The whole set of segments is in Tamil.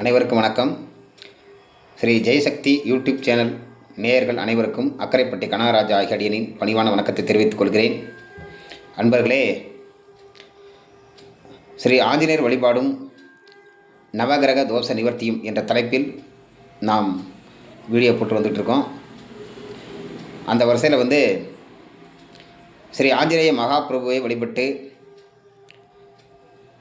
அனைவருக்கும் வணக்கம். ஸ்ரீ ஜெயசக்தி யூடியூப் சேனல் நேயர்கள் அனைவருக்கும் அக்கரைப்பட்டி கனகராஜா ஆகிய அடியனின் பணிவான வணக்கத்தை தெரிவித்துக் கொள்கிறேன். அன்பர்களே ஸ்ரீ ஆஞ்சநேயர் வழிபாடும் நவகிரக தோஷ நிவர்த்தியும் என்ற தலைப்பில் நாம் வீடியோ போட்டு வந்துட்டுருக்கோம் அந்த வரிசையில் வந்து ஸ்ரீ ஆஞ்சநேய மகாபிரபுவை வழிபட்டு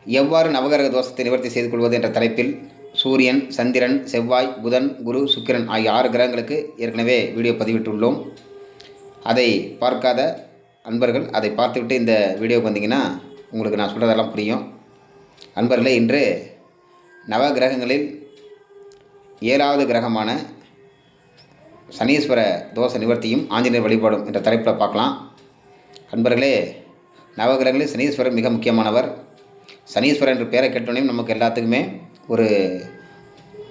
எவ்வாறு நவகிரக தோஷத்தை நிவர்த்தி செய்து கொள்வது என்ற தலைப்பில் சூரியன் சந்திரன் செவ்வாய் புதன் குரு சுக்கிரன் ஆகிய ஆறு கிரகங்களுக்கு ஏற்கனவே வீடியோ பதிவிட்டுள்ளோம். அதை பார்க்காத அன்பர்கள் அதை பார்த்துவிட்டு இந்த வீடியோக்கு வந்தீங்கன்னா உங்களுக்கு நான் சொல்கிறதெல்லாம் புரியும். அன்பர்களே இன்று நவ கிரகங்களில் ஏழாவது கிரகமான சனீஸ்வர தோஷ நிவர்த்தியும் ஆஞ்சநேயர் வழிபாடும் என்ற தலைப்பில் பார்க்கலாம். அன்பர்களே நவகிரகங்களில் சனீஸ்வரர் மிக முக்கியமானவர். சனீஸ்வரர் என்ற பெயரை கேட்டோனையும் நமக்கு எல்லாத்துக்குமே ஒரு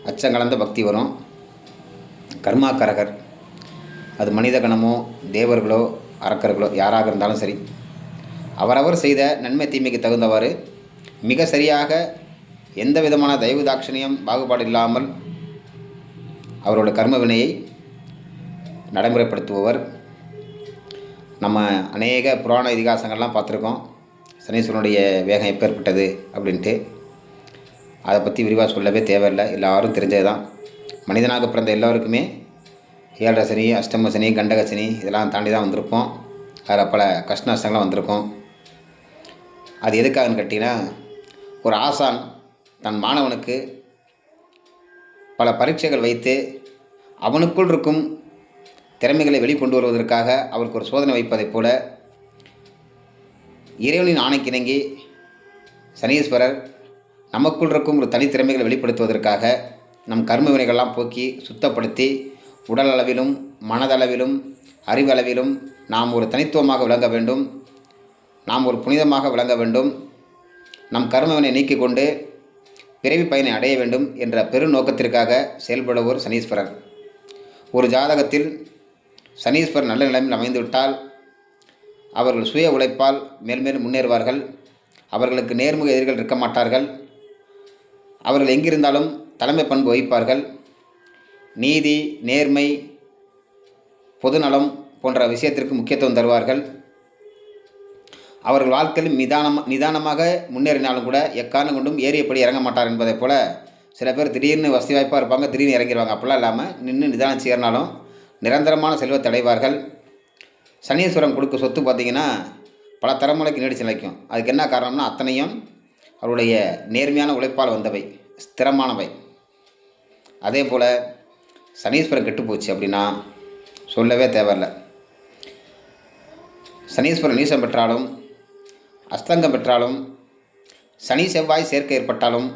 அச்சம் கலந்த பக்தி வரும். கர்மாக்காரகர் அது மனித கணமோ தேவர்களோ அரக்கர்களோ யாராக இருந்தாலும் சரி அவரவர் செய்த நன்மை தீமைக்கு தகுந்தவாறு மிக சரியாக எந்த விதமான தெய்வ தாட்சணியம் பாகுபாடு இல்லாமல் அவரோட கர்ம வினையை நடைமுறைப்படுத்துபவர். நம்ம அநேக புராண இதிகாசங்கள்லாம் பார்த்துருக்கோம். சனீஸ்வரனுடைய வேகம் எப்பேற்பட்டது அப்படின்ட்டு. அதை பற்றி விரிவாக சொல்லவே தேவையில்லை. எல்லாரும் தெரிஞ்சது தான் மனிதனாக பிறந்த எல்லோருக்குமே ஏழரை சனி அஷ்டம சனி கண்டக சனி இதெல்லாம் தாண்டி தான் வந்திருப்போம். அதில் பல கஷ்ட நஷ்டங்கள்லாம் வந்திருக்கும். அது எதுக்காகன்னு கேட்டிங்கன்னா ஒரு ஆசான் தன் மாணவனுக்கு பல பரீட்சைகள் வைத்து அவனுக்குள் இருக்கும் திறமைகளை வெளிக்கொண்டு வருவதற்காக அவருக்கு ஒரு சோதனை வைப்பதைப் போல இறைவனின் ஆணைக்கிணங்கி சனீஸ்வரர் நமக்குள் இருக்கும் ஒரு தனித்திறமைகளை வெளிப்படுத்துவதற்காக நம் கர்ம வினைகள்லாம் போக்கி சுத்தப்படுத்தி உடல் அளவிலும் மனதளவிலும் அறிவளவிலும் நாம் ஒரு தனித்துவமாக விளங்க வேண்டும். நாம் ஒரு புனிதமாக விளங்க வேண்டும். நம் கர்மவினை நீக்கிக் கொண்டு பிறவி பயனை அடைய வேண்டும் என்ற பெருநோக்கத்திற்காக செயல்படுவோர் சனீஸ்வரர். ஒரு ஜாதகத்தில் சனீஸ்வரர் நல்ல நிலைமையில் அமைந்துவிட்டால் அவர்கள் சுய உழைப்பால் மேல்மேலும் முன்னேறுவார்கள். அவர்களுக்கு நேர்முக எதிரிகள் இருக்க மாட்டார்கள். அவர்கள் எங்கிருந்தாலும் தலைமை பண்பு வகிப்பார்கள். நீதி நேர்மை பொதுநலம் போன்ற விஷயத்திற்கு முக்கியத்துவம் தருவார்கள். அவர்கள் வாழ்க்கையில் நிதானம் நிதானமாக முன்னேறினாலும் கூட எக்காரணம் கொண்டும் ஏறியபடி இறங்க மாட்டார் என்பதைப் போல சில பேர் திடீர்னு வசதி வாய்ப்பாக இருப்பாங்க திடீர்னு இறங்கிடுவாங்க அப்படிலாம் இல்லாமல் நின்று நிதானம் செய்யறனாலும் நிரந்தரமான செல்வத்தை அடைவார்கள் சனீஸ்வரம் கொடுக்க சொத்து பார்த்திங்கன்னா பல தலைமுறைக்கு நீடிச்சு நிலைக்கும். அதுக்கு என்ன காரணம்னா அத்தனையும் அவருடைய நேர்மையான உழைப்பால் வந்தவை ஸ்திரமானவை. அதே போல் சனீஸ்வரன் கெட்டுப்போச்சு அப்படின்னா சொல்லவே தேவையில்லை. சனீஸ்வரன் நீசம் பெற்றாலும் அஸ்தங்கம் பெற்றாலும் சனி செவ்வாய் சேர்க்கை ஏற்பட்டாலும்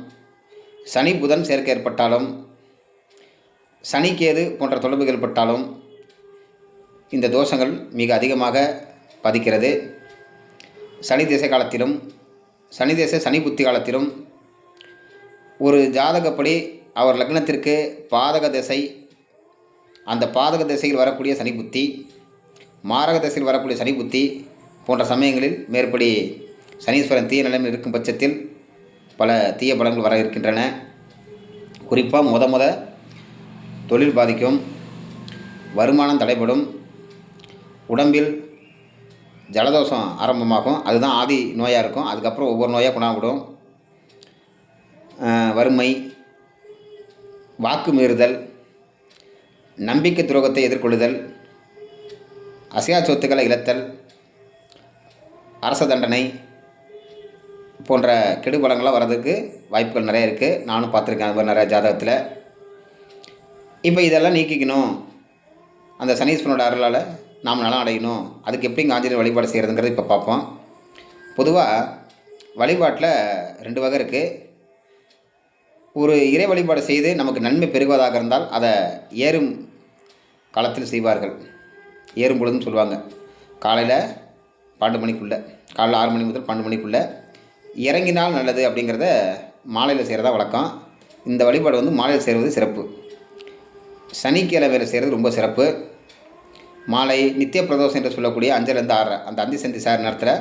சனி புதன் சேர்க்கை ஏற்பட்டாலும் சனி கேது போன்ற தொடர்புகள் ஏற்பட்டாலும் இந்த தோஷங்கள் மிக அதிகமாக பதிக்கிறது. சனி திசை காலத்திலும் சனி தேச சனி புத்தி காலத்திலும் ஒரு ஜாதகப்படி அவர் லக்னத்திற்கு பாதக திசை அந்த பாதக திசையில் வரக்கூடிய சனி புத்தி மாரக திசையில் வரக்கூடிய சனி புத்தி போன்ற சமயங்களில் மேற்படி சனீஸ்வரன் தீய நிலைமையில் இருக்கும் பட்சத்தில் பல தீய பலன்கள் வர இருக்கின்றன. குறிப்பாக முத முத தொழில் பாதிக்கும் வருமானம் தடைபடும் உடம்பில் ஜலதோஷம் ஆரம்பமாகும். அதுதான் ஆதி நோயாக இருக்கும். அதுக்கப்புறம் ஒவ்வொரு நோயாக கொண்டாடும் வறுமை வாக்கு மீறுதல் நம்பிக்கை துரோகத்தை எதிர்கொள்ளுதல் அசையா சொத்துக்களை இழத்தல் அரச தண்டனை போன்ற கெடுபலங்கள்லாம் வர்றதுக்கு வாய்ப்புகள் நிறைய இருக்குது நானும் பார்த்துருக்கேன் அது மாதிரி ஜாதகத்தில். இப்போ இதெல்லாம் நீக்கிக்கணும். அந்த சனீஸ்வரனோட அருளால் நாம் நலம் அடையணும். அதுக்கு எப்படி ஆஞ்சநேயர் வழிபாடு செய்கிறதுங்கிறது இப்போ பார்ப்போம். பொதுவாக வழிபாட்டில் ரெண்டு வகை இருக்குது ஒரு இறை வழிபாடு செய்து நமக்கு நன்மை பெருகுவதாக இருந்தால் அதை ஏறும் காலத்தில் செய்வார்கள். ஏறும் பொழுதுன்னு சொல்லுவாங்க. காலையில் பன்னெண்டு மணிக்குள்ளே காலையில் ஆறு மணி முதல் பன்னெண்டு மணிக்குள்ளே இறங்கினால் நல்லது அப்படிங்கிறத மாலையில் செய்கிறதா வழக்கம். இந்த வழிபாடு வந்து மாலையில் செய்கிறது சிறப்பு. சனிக்கிழமையில் செய்கிறது ரொம்ப சிறப்பு. மாலை நித்திய பிரதோஷம் என்று சொல்லக்கூடிய அஞ்சலேருந்து ஆறு அந்த அந்தி சந்தி சார் நேரத்தில்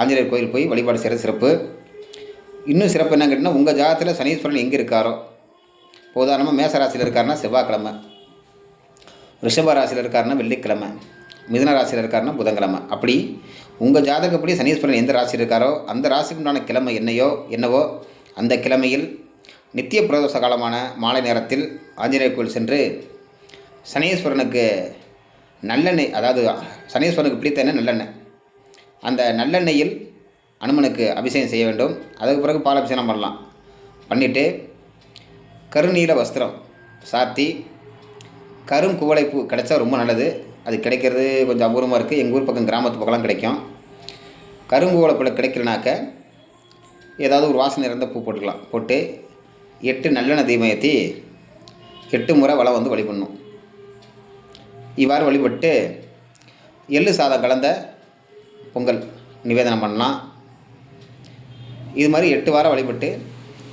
ஆஞ்சநேயர் கோயில் போய் வழிபாடு செய்கிற சிறப்பு. இன்னும் சிறப்பு என்ன கேட்டிங்கன்னா உங்கள் ஜாதத்தில் சனீஸ்வரன் எங்கே இருக்காரோ இப்போ உதாரணமாக மேச ராசியில் இருக்காருன்னா செவ்வாய்க்கிழமை ரிஷப ராசியில் இருக்காருன்னா வெள்ளிக்கிழமை மிதன ராசியில் இருக்காருன்னா புதன்கிழமை. அப்படி உங்கள் ஜாதகப்படி சனீஸ்வரன் எந்த ராசியில் இருக்காரோ அந்த ராசிக்கு உண்டான கிழமை என்னையோ என்னவோ அந்த கிழமையில் நித்திய பிரதோஷ காலமான மாலை நேரத்தில் ஆஞ்சநேயர் கோயில் சென்று சனீஸ்வரனுக்கு நல்லெண்ணெய் அதாவது சனீஸ்வரனுக்கு பிடித்த எண்ணெய் நல்லெண்ணெய். அந்த நல்லெண்ணெயில் அனுமனுக்கு அபிஷேகம் செய்ய வேண்டும். அதுக்கு பிறகு பாலபிஷேகம் பண்ணலாம். பண்ணிவிட்டு கருநீல வஸ்திரம் சாத்தி கரும் பூ கிடைச்சா ரொம்ப நல்லது. அது கிடைக்கிறது கொஞ்சம் அபூர்வமாக இருக்குது எங்கள் ஊர் பக்கம் கிராமத்து பக்கம்லாம் கிடைக்கும். கருங்குவளைப்பூ கிடைக்கலனாக்க ஏதாவது ஒரு வாசனை இருந்த பூ போட்டுக்கலாம். போட்டு எட்டு நல்லெண்ணெய் தீபம் ஏற்றி எட்டு முறை வளம் வந்து வழிபடணும். இவ்வாறு வழிபட்டு எள்ளு சாதம் கலந்த பொங்கல் நிவேதனம் பண்ணலாம். இது மாதிரி எட்டு வாரம் வழிபட்டு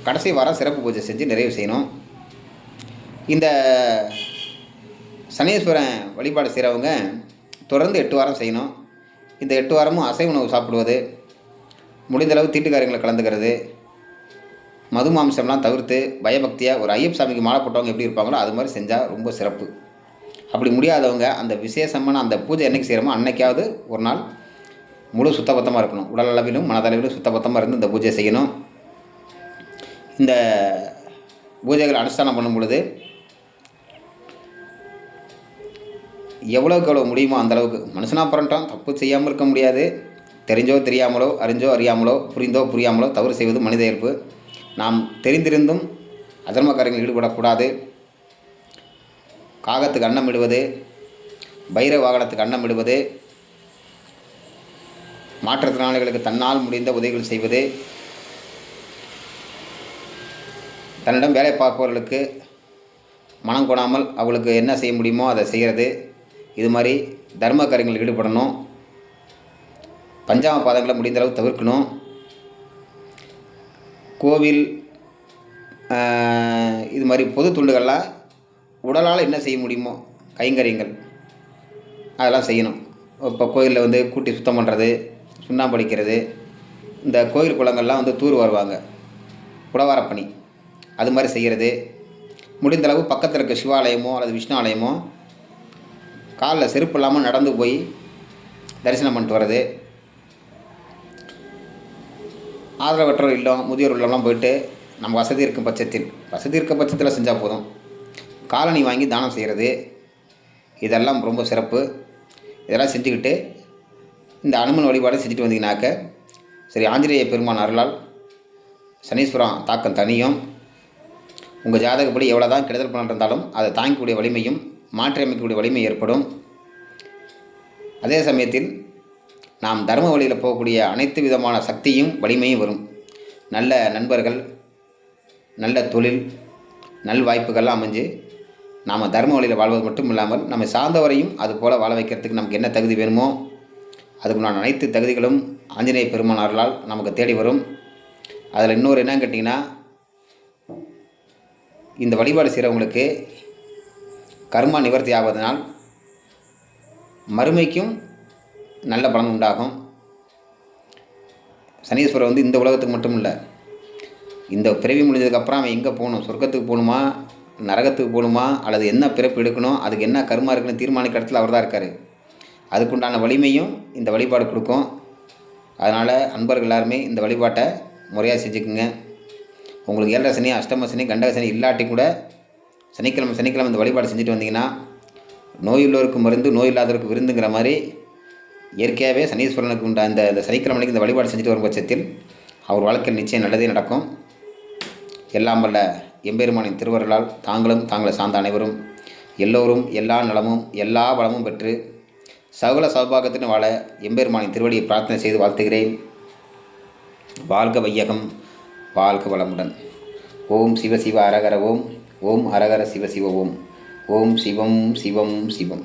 கடைசி வாரம் சிறப்பு பூஜை செஞ்சு நிறைவு செய்யணும். இந்த சனீஸ்வரன் வழிபாடு செய்கிறவங்க தொடர்ந்து எட்டு வாரம் செய்யணும். இந்த எட்டு வாரமும் அசை உணவு சாப்பிடுவது முடிந்தளவு தீட்டுக்காரியங்களை கலந்துக்கிறது மது மாம்சம்லாம் தவிர்த்து பயபக்தியாக ஒரு ஐயப்ப சாமிக்கு மாலை போட்டவங்க எப்படி இருப்பாங்களோ அது மாதிரி செஞ்சால் ரொம்ப சிறப்பு. அப்படி முடியாதவங்க அந்த விசேஷமான அந்த பூஜை என்னைக்கு செய்கிறோமோ அன்னைக்காவது ஒரு நாள் முழு சுத்தபத்தமாக இருக்கணும். உடல் அளவிலும் மனதளவிலும் சுத்தபத்தமாக இருந்து இந்த பூஜை செய்யணும். இந்த பூஜைகள் அனுஷ்டானம் பண்ணும் பொழுது எவ்வளோக்கு எவ்வளோ முடியுமோ அந்தளவுக்கு மனுஷனாக பிறண்டோம் தப்பு செய்யாமல் இருக்க முடியாது. தெரிஞ்சோ தெரியாமலோ அறிஞ்சோ அறியாமலோ புரிந்தோ புரியாமலோ தவறு செய்வது மனித இயல்பு. நாம் தெரிந்திருந்தும் அதர்ம காரியங்களில் ஈடுபடக்கூடாது. காகத்துக்கு அன்னம் இடுவது பைர வாகனத்துக்கு அன்னம் இடுவது மாற்றுத்திறனாளிகளுக்கு தன்னால் முடிந்த உதவிகள் செய்வது தன்னிடம் வேலை பார்ப்பவர்களுக்கு மனம் கொடாமல் அவளுக்கு என்ன செய்ய முடியுமோ அதை செய்கிறது. இது மாதிரி தர்ம காரியங்களில் ஈடுபடணும். பஞ்சாம பாதங்களை முடிந்த அளவு தவிர்க்கணும். கோவில் இது மாதிரி பொது துண்டுகள்லாம் உடலால் என்ன செய்ய முடியுமோ கைங்கரியங்கள் அதெல்லாம் செய்யணும். இப்போ கோயிலில் வந்து கூட்டி சுத்தம் பண்ணுறது சுண்ணாம்பு அடிக்கிறது இந்த கோயில் குளங்கள்லாம் வந்து தூர் வருவாங்க. உழவாரப் பணி அது மாதிரி செய்கிறது முடிந்த அளவு பக்கத்தில் இருக்க சிவாலயமோ அல்லது விஷ்ணு ஆலயமோ காலில் செருப்பு இல்லாமல் நடந்து போய் தரிசனம் பண்ணிட்டு வர்றது. ஆதரவற்றோர் இல்லம் முதியோர் இல்லம்லாம் போயிட்டு நம்ம வசதி இருக்கும் பட்சத்தில் வசதி இருக்க பட்சத்தில் செஞ்சால் போதும். காலணி வாங்கி தானம் செய்கிறது இதெல்லாம் ரொம்ப சிறப்பு. இதெல்லாம் செஞ்சுக்கிட்டு இந்த அனுமன் வழிபாடு செஞ்சுட்டு வந்தீங்கன்னாக்க சரி ஆஞ்சநேய பெருமான் அருளால் சனீஸ்வரம் தாக்கம் தனியும் உங்கள் ஜாதகப்படி எவ்வளோ தான் கெடுதல் பலன் இருந்தாலும் அதை தாங்கக்கூடிய வலிமையும் மாற்றியமைக்கக்கூடிய வலிமை ஏற்படும். அதே சமயத்தில் நாம் தர்ம வழியில் போகக்கூடிய அனைத்து விதமான சக்தியும் வலிமையும் வரும். நல்ல நண்பர்கள் நல்ல தொழில் நல் வாய்ப்புகள்லாம் அமைஞ்சு நாம் தர்ம வழியில் வாழ்வது மட்டும் இல்லாமல் நம்மை சார்ந்தவரையும் அது போல் வாழ வைக்கிறதுக்கு நமக்கு என்ன தகுதி வேணுமோ அதுக்குண்டான அனைத்து தகுதிகளும் ஆஞ்சநேய பெருமானார்களால் நமக்கு தேடி வரும். அதில் இன்னொரு என்னன்னு கேட்டிங்கன்னா இந்த வழிபாடு செய்கிறவங்களுக்கு கர்மா நிவர்த்தி ஆவதனால் மறுமைக்கும் நல்ல பலன் உண்டாகும். சனீஸ்வரர் வந்து இந்த உலகத்துக்கு மட்டும் இல்லை இந்த பிறவி முடிஞ்சதுக்கப்புறம் அவன் எங்கே போகணும்? சொர்க்கத்துக்கு போகணுமா? நரகத்துக்கு போகணுமா? அல்லது என்ன பிறப்பு எடுக்கணும்? அதுக்கு என்ன கருமா இருக்குன்னு தீர்மானிக்க இடத்துல அவர் தான் இருக்கார். அதுக்குண்டான வலிமையும் இந்த வழிபாடு கொடுக்கும். அதனால் அன்பர்கள் எல்லாருமே இந்த வழிபாட்டை முறையாக செஞ்சுக்குங்க. உங்களுக்கு ஏழரை சனி அஷ்டம சனி கண்டக சனி இல்லாட்டி கூட சனிக்கிழமை சனிக்கிழமை இந்த வழிபாடு செஞ்சுட்டு வந்தீங்கன்னா நோயுள்ளோருக்கு மருந்து நோய் இல்லாதவருக்கு விருந்துங்கிற மாதிரி இயற்கையாகவே சனீஸ்வரனுக்கு உண்டா இந்த இந்த சனிக்கிழமைக்கு இந்த வழிபாடு செஞ்சுட்டு வரும் பட்சத்தில் அவர் வாழ்க்கையில் நிச்சயம் நல்லதே நடக்கும். எல்லாம் வல்ல எம்பெருமானின் திருவருளால் தாங்களும் தாங்களை சார்ந்த அனைவரும் எல்லோரும் எல்லா நலமும் எல்லா வளமும் பெற்று சகல சௌபாகத்தின் வாழ எம்பெருமானின் திருவடியை பிரார்த்தனை செய்து வாழ்த்துகிறேன். வாழ்க வையகம் வாழ்க வளமுடன். ஓம் சிவ சிவ அரகர ஓம் ஓம் அரகர சிவ சிவ ஓம். ஓம் சிவம் சிவம் சிவம்.